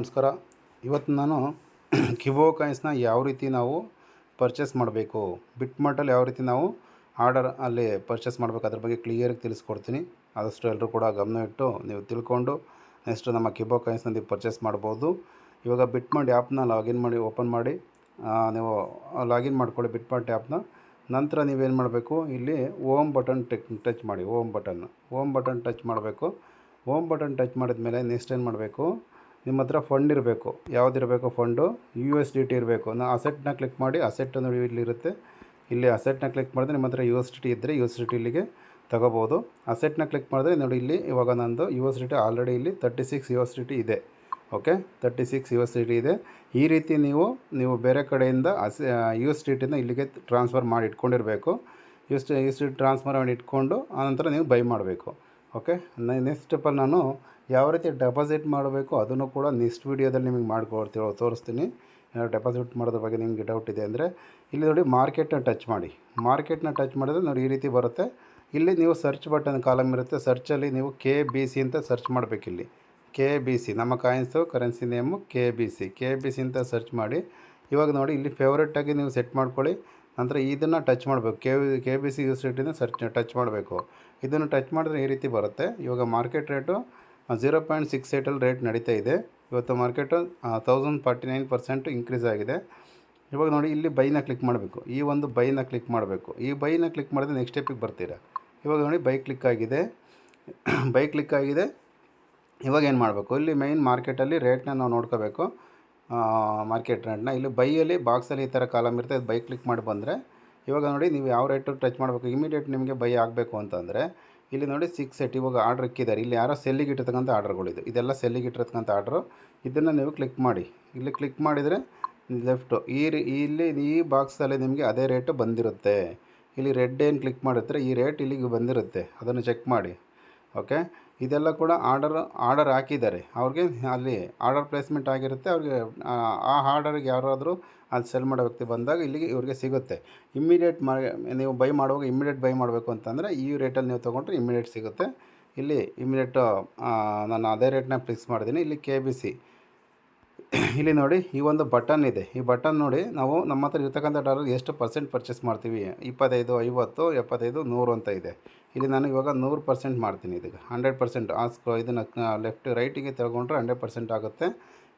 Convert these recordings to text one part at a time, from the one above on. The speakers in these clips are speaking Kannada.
ನಮಸ್ಕಾರ. ಇವತ್ತು ನಾನು ಕಿಬೋ ಕಾಯಿನ್ಸ್ನ ಯಾವ ರೀತಿ ನಾವು ಪರ್ಚೇಸ್ ಮಾಡಬೇಕು ಬಿಟ್ ಮಾರ್ಟಲ್ಲಿ ಯಾವ ರೀತಿ ನಾವು ಆರ್ಡರ್ ಅಲ್ಲಿ ಪರ್ಚೇಸ್ ಮಾಡಬೇಕು ಅದ್ರ ಬಗ್ಗೆ ಕ್ಲಿಯರಾಗಿ ತಿಳಿಸ್ಕೊಡ್ತೀನಿ. ಆದಷ್ಟು ಎಲ್ಲರೂ ಕೂಡ ಗಮನ ಇಟ್ಟು ನೀವು ತಿಳ್ಕೊಂಡು ನೆಕ್ಸ್ಟ್ ನಮ್ಮ ಕಿಬೋ ಕಾಯಿನ್ಸ್ನ ನೀವು ಪರ್ಚೇಸ್ ಮಾಡ್ಬೋದು. ಇವಾಗ ಬಿಟ್ ಮಾಡಿ ಆ್ಯಪ್ನ ಲಾಗಿನ್ ಮಾಡಿ, ಓಪನ್ ಮಾಡಿ ನೀವು ಲಾಗಿನ್ ಮಾಡ್ಕೊಳ್ಳಿ ಬಿಟ್ ಮಾರ್ಟ್ ಆ್ಯಪ್ನ. ನಂತರ ನೀವೇನು ಮಾಡಬೇಕು, ಇಲ್ಲಿ ಓಮ್ ಬಟನ್ ಟೆಕ್, ಟಚ್ ಮಾಡಿ, home button home button touch ಮಾಡಬೇಕು. ಓಮ್ ಬಟನ್ ಟಚ್ ಮಾಡಿದ ಮೇಲೆ ನೆಕ್ಸ್ಟ್ ಏನು ಮಾಡಬೇಕು ನಿಮ್ಮ ಹತ್ರ ಫಂಡ್ ಇರಬೇಕು. ಯಾವುದಿರಬೇಕು fund U S D T ಇರಬೇಕು. ನಾ ಅಸೆಟ್ನ ಕ್ಲಿಕ್ ಮಾಡಿ ಅಸೆಟ್ ನೋಡಿ ಇಲ್ಲಿರುತ್ತೆ ಇಲ್ಲಿ ಅಸೆಟ್ನ ಕ್ಲಿಕ್ ಮಾಡಿದ್ರೆ ನಿಮ್ಮ ಹತ್ರ ಯು ಎಸ್ ಡಿ ಟಿ ಇದ್ದರೆ ಯು ಎಸ್ ಡಿ ಟಿ ಇಲ್ಲಿಗೆ ತಗೋಬೋದು. ಅಸೆಟ್ನ ಕ್ಲಿಕ್ ಮಾಡಿದ್ರೆ ನೋಡಿ ಇಲ್ಲಿ ಇವಾಗ ನಂದು U S D T already ಇಲ್ಲಿ thirty six U S D T ಇದೆ. Okay thirty six U S D T ಇದೆ. ಈ ರೀತಿ ನೀವು ನೀವು ಬೇರೆ ಕಡೆಯಿಂದ ಅಸ್ ಯು ಎಸ್ ಡಿ ಟಿನ ಇಲ್ಲಿಗೆ ಟ್ರಾನ್ಸ್ಫರ್ ಮಾಡಿ ಇಟ್ಕೊಂಡಿರಬೇಕು. U S U S D transfer ಮಾಡಿ ಇಟ್ಕೊಂಡು ಆನಂತರ ನೀವು ಬೈ ಮಾಡಬೇಕು. ಓಕೆ? ನೆಕ್ಸ್ಟ್ ಸ್ಟೆಪ್ಪಲ್ಲಿ ನಾನು ಯಾವ ರೀತಿ ಡೆಪಾಸಿಟ್ ಮಾಡಬೇಕು ಅದನ್ನು ಕೂಡ ನೆಕ್ಸ್ಟ್ ವೀಡಿಯೋದಲ್ಲಿ ನಿಮಗೆ ಮಾಡ್ಕೊಡ್ತೀವಿ ತೋರಿಸ್ತೀನಿ. ಡೆಪಾಸಿಟ್ ಮಾಡೋದ್ರ ಬಗ್ಗೆ ನಿಮಗೆ ಡೌಟ್ ಇದೆ ಅಂದರೆ, ಇಲ್ಲಿ ನೋಡಿ ಮಾರ್ಕೆಟ್ನ ಟಚ್ ಮಾಡಿ. ಮಾರ್ಕೆಟ್ನ ಟಚ್ ಮಾಡಿದ್ರೆ ನೋಡಿ ಈ ರೀತಿ ಬರುತ್ತೆ. ಇಲ್ಲಿ ನೀವು ಸರ್ಚ್ ಬಟನ್ ಕಾಲಮ್ ಇರುತ್ತೆ. ಸರ್ಚಲ್ಲಿ ನೀವು ಕೆ ಬಿ ಸಿ ಅಂತ ಸರ್ಚ್ ಮಾಡಬೇಕು ಇಲ್ಲಿ. ಕೆ ಬಿ ಸಿ ನಮ್ಮ coins currency name K B C K B C ಅಂತ ಸರ್ಚ್ ಮಾಡಿ. ಇವಾಗ ನೋಡಿ ಇಲ್ಲಿ ಫೇವ್ರೇಟಾಗಿ ನೀವು ಸೆಟ್ ಮಾಡ್ಕೊಳ್ಳಿ. ನಂತರ ಇದನ್ನು ಟಚ್ ಮಾಡಬೇಕು. ಕೆ ಕೆ ಬಿ ಸಿ ಯೂಸಿಟಿನ ಸರ್ಚ್ ಟಚ್ ಮಾಡಬೇಕು. ಇದನ್ನು ಟಚ್ ಮಾಡಿದ್ರೆ ಈ ರೀತಿ ಬರುತ್ತೆ. ಇವಾಗ market rate zero point six ಏಟಲ್ಲಿ rate ನಡೀತಾ ಇದೆ. ಇವತ್ತು market thousand forty nine percent increase ಆಗಿದೆ. ಇವಾಗ ನೋಡಿ, ಇಲ್ಲಿ ಬೈನ ಕ್ಲಿಕ್ ಮಾಡಬೇಕು. ಈ ಒಂದು ಬೈನ ಕ್ಲಿಕ್ ಮಾಡಬೇಕು. ಈ ಬೈನ ಕ್ಲಿಕ್ ಮಾಡಿದ್ರೆ ನೆಕ್ಸ್ಟ್ ಸ್ಟೆಪ್ಪಿಗೆ ಬರ್ತೀರಾ? ಇವಾಗ ನೋಡಿ ಬೈ ಕ್ಲಿಕ್ ಆಗಿದೆ. ಬೈ ಕ್ಲಿಕ್ ಆಗಿದೆ. ಇವಾಗ ಏನು ಮಾಡಬೇಕು? ಇಲ್ಲಿ ಮೈನ್ ಮಾರ್ಕೆಟಲ್ಲಿ ರೇಟ್ನ ನಾವು ನೋಡ್ಕೋಬೇಕು. ಮಾರ್ಕೆಟ್ ರೇಟ್ನ ಇಲ್ಲಿ ಬೈಯಲ್ಲಿ ಬಾಕ್ಸಲ್ಲಿ ಈ ಥರ ಕಾಲಮ್ ಇರುತ್ತೆ, ಅದು ಬೈ ಕ್ಲಿಕ್ ಮಾಡಿ ಬಂದರೆ, ಇವಾಗ ನೋಡಿ ನೀವು ಯಾವ ರೇಟು ಟಚ್ ಮಾಡಬೇಕು ಇಮಿಡಿಯೇಟ್ ನಿಮಗೆ ಬೈ ಆಗಬೇಕು ಅಂತಂದರೆ, ಇಲ್ಲಿ ನೋಡಿ ಸಿಕ್ಸ್ ಸೆಟ್ ಇವಾಗ ಆರ್ಡ್ರ್ ಇಕ್ಕಿದ್ದಾರೆ. ಇಲ್ಲಿ ಯಾರೋ ಸೆಲ್ಲಿಗೆ ಇಟ್ಟಿರ್ತಕ್ಕಂಥ ಆರ್ಡ್ರ್ಗಳಿದು ಇದೆಲ್ಲ ಸೆಲ್ಲಿಗೆ ಇಟ್ಟಿರ್ತಕ್ಕಂಥ ಆರ್ಡ್ರು ಇದನ್ನು ನೀವು ಕ್ಲಿಕ್ ಮಾಡಿ. ಇಲ್ಲಿ ಕ್ಲಿಕ್ ಮಾಡಿದರೆ ಲೆಫ್ಟು ಈ ಇಲ್ಲಿ ಈ ಬಾಕ್ಸಲ್ಲಿ ನಿಮಗೆ ಅದೇ ರೇಟು ಬಂದಿರುತ್ತೆ. ಇಲ್ಲಿ ರೆಡ್ ಏನು ಕ್ಲಿಕ್ ಮಾಡಿರ್ತಾರೆ, ಈ ರೇಟ್ ಇಲ್ಲಿಗೆ ಬಂದಿರುತ್ತೆ. ಅದನ್ನು ಚೆಕ್ ಮಾಡಿ. ಓಕೆ ಇದೆಲ್ಲ ಕೂಡ ಆರ್ಡರ್ ಆರ್ಡರ್ ಹಾಕಿದ್ದಾರೆ. ಅವ್ರಿಗೆ ಅಲ್ಲಿ ಆರ್ಡರ್ ಪ್ಲೇಸ್ಮೆಂಟ್ ಆಗಿರುತ್ತೆ. ಅವ್ರಿಗೆ, ಆ ಆರ್ಡರ್ಗೆ ಯಾರಾದರೂ ಅಲ್ಲಿ ಸೆಲ್ ಮಾಡೋ ವ್ಯಕ್ತಿ ಬಂದಾಗ ಇಲ್ಲಿಗೆ ಇವ್ರಿಗೆ ಸಿಗುತ್ತೆ. ಇಮ್ಮಿಡಿಯೇಟ್ ಮಾ, ನೀವು ಬೈ ಮಾಡುವಾಗ ಇಮ್ಮಿಡಿಯೇಟ್ ಬೈ ಮಾಡಬೇಕು ಅಂತಂದರೆ ಈ ರೇಟಲ್ಲಿ ನೀವು ತೊಗೊಂಡ್ರೆ ಇಮ್ಮಿಡಿಯೇಟ್ ಸಿಗುತ್ತೆ. ಇಲ್ಲಿ ಇಮ್ಮಿಡಿಯೇಟು ನಾನು ಅದೇ ರೇಟ್ನ ಫಿಕ್ಸ್ ಮಾಡಿದ್ದೀನಿ. ಇಲ್ಲಿ ಕೆ ಬಿ ಸಿ ಇಲ್ಲಿ ನೋಡಿ, ಈ ಒಂದು ಬಟನ್ ಇದೆ. ಈ ಬಟನ್ ನೋಡಿ, ನಾವು ನಮ್ಮ ಹತ್ರ ಇರ್ತಕ್ಕಂಥ ಡಾಲರ್ ಎಷ್ಟು ಪರ್ಸೆಂಟ್ ಪರ್ಚೇಸ್ ಮಾಡ್ತೀವಿ? ಇಪ್ಪತ್ತೈದು, ಐವತ್ತು, ಎಪ್ಪತ್ತೈದು, ನೂರು ಅಂತ ಇದೆ. ಇಲ್ಲಿ ನಾನು ಇವಾಗ ನೂರು ಪರ್ಸೆಂಟ್ ಮಾಡ್ತೀನಿ ಇದಕ್ಕೆ ಹಂಡ್ರೆಡ್ ಪರ್ಸೆಂಟ್ ಆ ಇದನ್ನು ಲೆಫ್ಟ್ ರೈಟಿಗೆ ತಗೊಂಡ್ರೆ ಹಂಡ್ರೆಡ್ ಪರ್ಸೆಂಟ್ ಆಗುತ್ತೆ.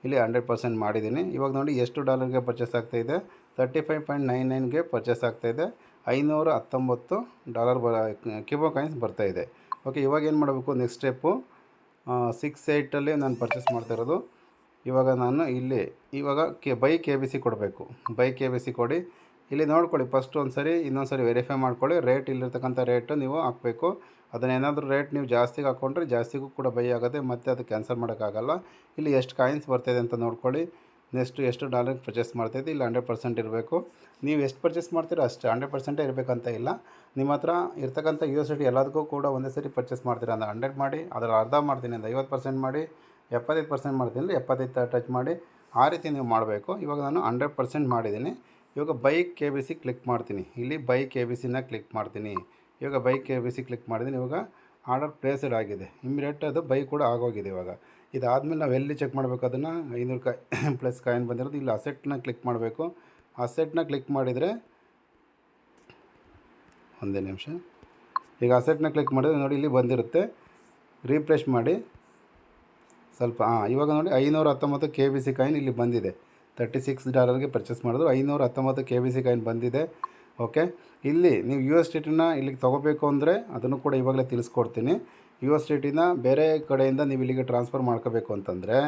ಇಲ್ಲಿ ಹಂಡ್ರೆಡ್ ಪರ್ಸೆಂಟ್ ಮಾಡಿದ್ದೀನಿ. ಇವಾಗ ನೋಡಿ, ಎಷ್ಟು ಡಾಲರ್ಗೆ ಪರ್ಚೇಸ್ ಇದೆ? ತರ್ಟಿ ಫೈವ್ ಪಾಯಿಂಟ್ ನೈನ್ ನೈನ್ಗೆ ಪರ್ಚೇಸ್ ಆಗ್ತಾಯಿದೆ ಐನೂರ ಹತ್ತೊಂಬತ್ತು ಡಾಲರ್ ಬ ಕಿಬೋ ಕಾಯಿನ್ಸ್ ಬರ್ತಾಯಿದೆ ಓಕೆ ಇವಾಗ ಏನು ಮಾಡಬೇಕು? ನೆಕ್ಸ್ಟ್ ಸ್ಟೆಪ್ಪು ಸಿಕ್ಸ್ ಏಯ್ಟಲ್ಲಿ ನಾನು ಪರ್ಚೇಸ್ ಮಾಡ್ತಾ ಇರೋದು. ಇವಾಗ ನಾನು ಇಲ್ಲಿ, ಇವಾಗ K, buy K B C ಕೊಡಬೇಕು. ಬೈ ಕೆ ಬಿ ಸಿ ಕೊಡಿ. ಇಲ್ಲಿ ನೋಡ್ಕೊಳ್ಳಿ ಫಸ್ಟ್ ಒಂದು ಸರಿ ಇನ್ನೊಂದು ಸರಿ ವೆರಿಫೈ ಮಾಡ್ಕೊಳ್ಳಿ. ರೇಟ್ ಇಲ್ಲಿರ್ತಕ್ಕಂಥ ರೇಟು ನೀವು ಹಾಕಬೇಕು. ಅದನ್ನೇನಾದರೂ ರೇಟ್ ನೀವು ಜಾಸ್ತಿಗೆ ಹಾಕ್ಕೊಂಡ್ರೆ ಜಾಸ್ತಿಗೂ ಕೂಡ ಬೈ ಆಗುತ್ತೆ ಮತ್ತು ಅದು ಕ್ಯಾನ್ಸಲ್ ಮಾಡೋಕ್ಕಾಗಲ್ಲ. ಇಲ್ಲಿ ಎಷ್ಟು ಕಾಯಿನ್ಸ್ ಬರ್ತಾಯಿದೆ ಅಂತ ನೋಡ್ಕೊಳ್ಳಿ. ನೆಕ್ಸ್ಟ್ ಎಷ್ಟು ಡಾಲರ್ಗೆ ಪರ್ಚೇಸ್ ಮಾಡ್ತಾಯಿದೆ ಇಲ್ಲಿ ಹಂಡ್ರೆಡ್ ಪರ್ಸೆಂಟ್ ಇರಬೇಕು. ನೀವು ಎಷ್ಟು ಪರ್ಚೇಸ್ ಮಾಡ್ತೀರೋ ಅಷ್ಟು ಹಂಡ್ರೆಡ್ ಪರ್ಸೆಂಟೇ ಇರಬೇಕಂತ ಇಲ್ಲ. ನಿಮ್ಮ ಹತ್ರ ಇರ್ತಕ್ಕಂಥ ಯು ಎಸ್ ಎಲ್ಲದಕ್ಕೂ ಕೂಡ ಒಂದೇ ಸರಿ ಪರ್ಚೇಸ್ ಮಾಡ್ತೀರಾ ಅಂದರೆ ಹಂಡ್ರೆಡ್ ಮಾಡಿ ಅದರ ಅರ್ಧ ಮಾಡ್ತೀನಿ ಅಂದರೆ ಐವತ್ತು ಪರ್ಸೆಂಟ್ ಮಾಡಿ. ಎಪ್ಪತ್ತೈದು ಪರ್ಸೆಂಟ್ ಮಾಡ್ತೀನಿ ಎಪ್ಪತ್ತೈದು ಟಚ್ ಮಾಡಿ ಆ ರೀತಿ ನೀವು ಮಾಡಬೇಕು. ಇವಾಗ ನಾನು ಹಂಡ್ರೆಡ್ ಪರ್ಸೆಂಟ್ ಮಾಡಿದ್ದೀನಿ. ಇವಾಗ buy K B C click ಮಾಡ್ತೀನಿ. ಇಲ್ಲಿ ಬೈಕ್ ಕೆ ಬಿ ಸಿನ ಕ್ಲಿಕ್ ಮಾಡ್ತೀನಿ. ಇವಾಗ buy K B C click ಮಾಡಿದ್ದೀನಿ. ಇವಾಗ ಆರ್ಡರ್ ಪ್ಲೇಸ್ಡ್ ಆಗಿದೆ. ಇಮಿಡಿಯೇಟ್ ಅದು ಬೈ ಕೂಡ ಆಗೋಗಿದೆ ಇವಾಗ. ಇದಾದಮೇಲೆ ನಾವು ಎಲ್ಲಿ ಚೆಕ್ ಮಾಡಬೇಕು ಅದನ್ನು? ಐನೂರು ಕಾಯಿ ಪ್ಲಸ್ ಕಾಯಿನ್ ಬಂದಿರೋದು. ಇಲ್ಲಿ ಅಸೆಟ್ನ ಕ್ಲಿಕ್ ಮಾಡಬೇಕು. ಅಸೆಟ್ನ ಕ್ಲಿಕ್ ಮಾಡಿದರೆ ಒಂದೇ ನಿಮಿಷ. ಈಗ ಅಸೆಟ್ನ ಕ್ಲಿಕ್ ಮಾಡಿದರೆ ನೋಡಿ ಇಲ್ಲಿ ಬಂದಿರುತ್ತೆ. ರೀಫ್ರೆಶ್ ಮಾಡಿ. ಸ್ವಲ್ಪ ಹಾಂ ಇವಾಗ ನೋಡಿ ಐನೂರ ಹತ್ತೊಂಬತ್ತು ಕೆ ಬಿ ಸಿ ಕಾಯಿನ್ ಇಲ್ಲಿ ಬಂದಿದೆ. ತರ್ಟಿ ಸಿಕ್ಸ್ ಡಾಲರ್ಗೆ ಪರ್ಚೇಸ್ ಮಾಡಿದ್ರು ಐನೂರ ಹತ್ತೊಂಬತ್ತು ಕೆ ಬಿ ಸಿ ಕಾಯಿನ್ ಬಂದಿದೆ. ಓಕೆ ಇಲ್ಲಿ ನೀವು ಯು ಎಸ್ ಟಿಟಿನ ಇಲ್ಲಿಗೆ ತೊಗೋಬೇಕು ಅಂದರೆ ಅದನ್ನು ಕೂಡ ಇವಾಗಲೇ ತಿಳಿಸ್ಕೊಡ್ತೀನಿ. ಯು ಎಸ್ ಸ್ಟೇಟಿನ ಬೇರೆ ಕಡೆಯಿಂದ ನೀವು ಇಲ್ಲಿಗೆ ಟ್ರಾನ್ಸ್ಫರ್ ಮಾಡ್ಕೋಬೇಕು ಅಂತಂದರೆ,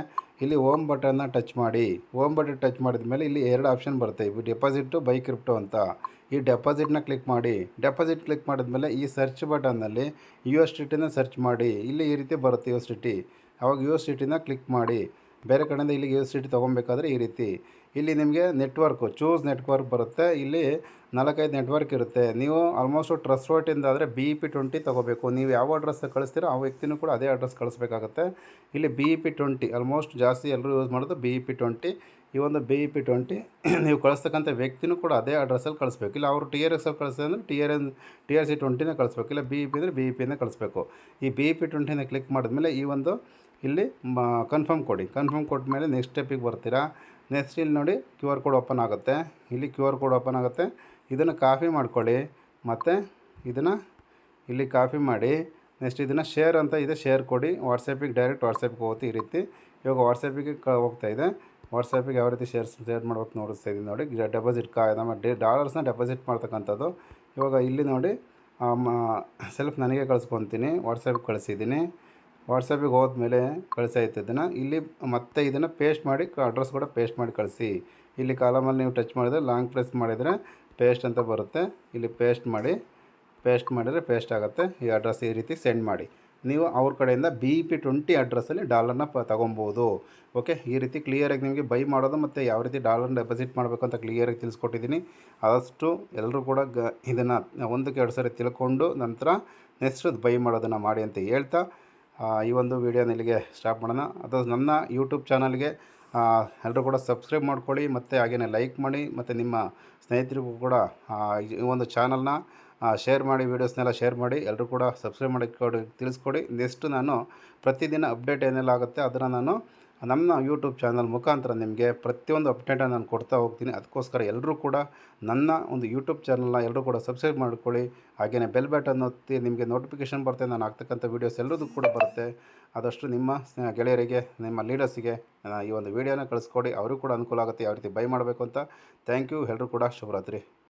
ಇಲ್ಲಿ ಓಮ್ ಬಟನ್ನ ಟಚ್ ಮಾಡಿ ಓಮ್ ಬಟನ್ ಟಚ್ ಮಾಡಿದ ಮೇಲೆ ಇಲ್ಲಿ ಎರಡು ಆಪ್ಷನ್ ಬರುತ್ತೆ. ಇವು ಡೆಪಾಸಿಟ್ಟು ಬೈ ಕ್ರಿಪ್ಟೋ ಅಂತ. ಈ ಡೆಪಾಸಿಟ್ನ ಕ್ಲಿಕ್ ಮಾಡಿ ಡೆಪಾಸಿಟ್ ಕ್ಲಿಕ್ ಮಾಡಿದ್ಮೇಲೆ ಈ ಸರ್ಚ್ ಬಟನ್ನಲ್ಲಿ ಯು ಎಸ್ ಟಿಟಿನ ಸರ್ಚ್ ಮಾಡಿ. ಇಲ್ಲಿ ಈ ರೀತಿ ಬರುತ್ತೆ ಯು ಎಸ್ ಟಿ ಟಿ ಅವಾಗ ಯು ಎಸ್ ಸಿಟಿನ ಕ್ಲಿಕ್ ಮಾಡಿ. ಬೇರೆ ಕಡೆಯಿಂದ ಇಲ್ಲಿಗೆ ಯು ಎಸ್ ಟಿ ಟಿ ತೊಗೊಬೇಕಾದ್ರೆ ಈ ರೀತಿ. ಇಲ್ಲಿ ನಿಮಗೆ ನೆಟ್ವರ್ಕು ಚೂಸ್ ನೆಟ್ವರ್ಕ್ ಬರುತ್ತೆ. ಇಲ್ಲಿ ನಾಲ್ಕೈದು ನೆಟ್ವರ್ಕ್ ಇರುತ್ತೆ. ನೀವು ಆಲ್ಮೋಸ್ಟು ಟ್ರಸ್ಟ್ ವರ್ಟಿಂದ ಆದರೆ ಬಿ ಇ ಪಿ ಟ್ವೆಂಟಿ ತೊಗೋಬೇಕು. ನೀವು ಯಾವ ಅಡ್ರೆಸ್ ಕಳಿಸ್ತೀರೋ ಆ ವ್ಯಕ್ತಿನೂ ಕೂಡ ಅದೇ ಅಡ್ರೆಸ್ ಕಳಿಸ್ಬೇಕಾಗುತ್ತೆ. ಇಲ್ಲಿ B E P twenty almost ಜಾಸ್ತಿ ಎಲ್ಲರೂ ಯೂಸ್ ಮಾಡೋದು ಬಿ ಇ ಪಿ ಟ್ವೆಂಟಿ ಈ ಒಂದು ಬಿ ಇ ಪಿ ಟ್ವೆಂಟಿ ನೀವು ಕಳಿಸ್ತಕ್ಕಂಥ ವ್ಯಕ್ತಿನೂ ಕೂಡ ಅದೇ ಅಡ್ರೆಸ್ಸಲ್ಲಿ ಕಳಿಸ್ಬೇಕು. ಇಲ್ಲ, ಅವರು ಟಿ ಆರ್ ಎಕ್ಸಲ್ಲಿ ಕಳಿಸ್ತಾರೆ ಅಂದರೆ T R N T R C ಟ್ವೆಂಟಿನೇ ಕಳಿಸ್ಬೇಕು. ಇಲ್ಲ ಬಿ ಇ ಪಿ ಅಂದರೆ ಬಿ ಇ ಪಿನೇ ಕಳಿಸ್ಬೇಕು. ಈ ಬಿ ಇ ಪಿ ಟ್ವೆಂಟಿನ ಕ್ಲಿಕ್ ಮಾಡಿದ್ಮೇಲೆ ಈ ಒಂದು ಇಲ್ಲಿ ಕನ್ಫರ್ಮ್ ಕೊಡಿ. ಕನ್ಫರ್ಮ್ ಕೊಟ್ಟ ಮೇಲೆ ನೆಕ್ಸ್ಟ್ ಸ್ಟೆಪ್ಪಿಗೆ ಬರ್ತೀರಾ? ನೆಕ್ಸ್ಟ್ ಇಲ್ಲಿ ನೋಡಿ ಕ್ಯೂ ಆರ್ ಕೋಡ್ ಓಪನ್ ಆಗುತ್ತೆ. ಇಲ್ಲಿ ಕ್ಯೂ ಆರ್ ಕೋಡ್ ಓಪನ್ ಆಗುತ್ತೆ. ಇದನ್ನು ಕಾಪಿ ಮಾಡ್ಕೊಳ್ಳಿ. ಮತ್ತು ಇದನ್ನು ಇಲ್ಲಿ ಕಾಪಿ ಮಾಡಿ. ನೆಕ್ಸ್ಟ್ ಇದನ್ನು ಶೇರ್ ಅಂತ ಇದೆ ಶೇರ್ ಕೊಡಿ. ವಾಟ್ಸಪ್ಪಿಗೆ ಡೈರೆಕ್ಟ್ ವಾಟ್ಸಪ್ಗೆ ಹೋಗುತ್ತೆ ಈ ರೀತಿ. ಇವಾಗ ವಾಟ್ಸಪ್ಪಿಗೆ ಕ, ಹೋಗ್ತಾ ಇದೆ. ವಾಟ್ಸಪ್ಪಿಗೆ ಯಾವ ರೀತಿ ಶೇರ್ಸ್ ಶೇರ್ ಮಾಡ್ಬೇಕು ನೋಡಿಸ್ತಾ ಇದ್ದೀನಿ ನೋಡಿ. ಡೆಪಾಸಿಟ್ ಕಾ ನಮ್ಮ ಡೇ ಡಾಲರ್ಸ್ನ ಡೆಪಾಸಿಟ್ ಮಾಡ್ತಕ್ಕಂಥದ್ದು. ಇವಾಗ ಇಲ್ಲಿ ನೋಡಿ ಸೆಲ್ಫ್ ನನಗೆ ಕಳಿಸ್ಕೊತೀನಿ. ವಾಟ್ಸಪ್ಗೆ ಕಳಿಸಿದ್ದೀನಿ. ವಾಟ್ಸಪ್ಪಿಗೆ ಹೋದ್ಮೇಲೆ ಕಳಿಸಾಯ್ತು ಇದನ್ನು ಇಲ್ಲಿ ಮತ್ತೆ ಇದನ್ನು ಪೇಸ್ಟ್ ಮಾಡಿ ಅಡ್ರೆಸ್ ಕೂಡ ಪೇಸ್ಟ್ ಮಾಡಿ ಕಳಿಸಿ. ಇಲ್ಲಿ ಕಾಲಮಲ್ಲಿ ನೀವು ಟಚ್ ಮಾಡಿದರೆ ಲಾಂಗ್ ಪ್ರೆಸ್ ಮಾಡಿದರೆ ಪೇಸ್ಟ್ ಅಂತ ಬರುತ್ತೆ. ಇಲ್ಲಿ ಪೇಸ್ಟ್ ಮಾಡಿ ಪೇಸ್ಟ್ ಮಾಡಿದರೆ ಪೇಸ್ಟ್ ಆಗುತ್ತೆ. ಈ ಅಡ್ರೆಸ್ ಈ ರೀತಿ ಸೆಂಡ್ ಮಾಡಿ. ನೀವು ಅವ್ರ ಕಡೆಯಿಂದ ಬಿ ಪಿ ಟ್ವೆಂಟಿ ಅಡ್ರೆಸ್ಸಲ್ಲಿ ಡಾಲರ್ನ ಪ ತೊಗೊಬೋದು. ಓಕೆ ಈ ರೀತಿ ಕ್ಲಿಯರಾಗಿ ನಿಮಗೆ ಬೈ ಮಾಡೋದು ಮತ್ತು ಯಾವ ರೀತಿ ಡಾಲರ್ನ ಡೆಪಾಸಿಟ್ ಮಾಡಬೇಕು ಅಂತ ಕ್ಲಿಯರಾಗಿ ತಿಳಿಸ್ಕೊಟ್ಟಿದ್ದೀನಿ. ಆದಷ್ಟು ಎಲ್ಲರೂ ಕೂಡ ಗ ಇದನ್ನು ಒಂದಕ್ಕೆ ಎರಡು ಸರಿ ತಿಳ್ಕೊಂಡು ನಂತರ ನೆಕ್ಸ್ಟ್ ಬೈ ಮಾಡೋದನ್ನು ಮಾಡಿ ಅಂತ ಹೇಳ್ತಾ ಈ ಒಂದು ವಿಡಿಯೋನ ಇಲ್ಲಿಗೆ ಸ್ಟಾಪ್ ಮಾಡೋಣ. ಅದು ನನ್ನ ಯೂಟ್ಯೂಬ್ ಚಾನಲ್ಗೆ ಎಲ್ಲರೂ ಕೂಡ ಸಬ್ಸ್ಕ್ರೈಬ್ ಮಾಡ್ಕೊಳ್ಳಿ, ಮತ್ತು ಹಾಗೆಯೇ ಲೈಕ್ ಮಾಡಿ, ಮತ್ತು ನಿಮ್ಮ ಸ್ನೇಹಿತರಿಗೂ ಕೂಡ ಈ ಒಂದು ಚಾನಲ್ನ ಶೇರ್ ಮಾಡಿ ವೀಡಿಯೋಸ್ನೆಲ್ಲ ಶೇರ್ ಮಾಡಿ ಎಲ್ಲರೂ ಕೂಡ ಸಬ್ಸ್ಕ್ರೈಬ್ ಮಾಡಿ ಕೊಡಿ ತಿಳಿಸ್ಕೊಡಿ. ನೆಕ್ಸ್ಟ್ ನಾನು ಪ್ರತಿದಿನ ಅಪ್ಡೇಟ್ ಏನೆಲ್ಲ ಆಗುತ್ತೆ ಅದನ್ನು ನಾನು ನಮ್ಮ ಯೂಟ್ಯೂಬ್ ಚಾನಲ್ ಮುಖಾಂತರ ನಿಮಗೆ ಪ್ರತಿಯೊಂದು ಅಪ್ಡೇಟನ್ನು ನಾನು ಕೊಡ್ತಾ ಹೋಗ್ತೀನಿ. ಅದಕ್ಕೋಸ್ಕರ ಎಲ್ಲರೂ ಕೂಡ ನನ್ನ ಒಂದು ಯೂಟ್ಯೂಬ್ ಚಾನಲ್ನ ಎಲ್ಲರೂ ಕೂಡ ಸಬ್ಸ್ಕ್ರೈಬ್ ಮಾಡ್ಕೊಳ್ಳಿ. ಹಾಗೆಯೇ ಬೆಲ್ ಬಟನ್ ಒತ್ತಿ ನಿಮಗೆ ನೋಟಿಫಿಕೇಷನ್ ಬರುತ್ತೆ ನಾನು ಹಾಕ್ತಕ್ಕಂಥ ವೀಡಿಯೋಸ್ ಎಲ್ಲದೂ ಕೂಡ ಬರುತ್ತೆ. ಆದಷ್ಟು ನಿಮ್ಮ ಗೆಳೆಯರಿಗೆ, ನಿಮ್ಮ ಲೀಡರ್ಸಿಗೆ ಈ ಒಂದು ವೀಡಿಯೋನ ಕಳಿಸ್ಕೊಡಿ. ಅವರು ಕೂಡ ಅನುಕೂಲ ಆಗುತ್ತೆ, ಯಾವ ರೀತಿ ಬೈ ಮಾಡಬೇಕು ಅಂತ. ಥ್ಯಾಂಕ್ ಯು ಎಲ್ಲರೂ ಕೂಡ ಶುಭರಾತ್ರಿ.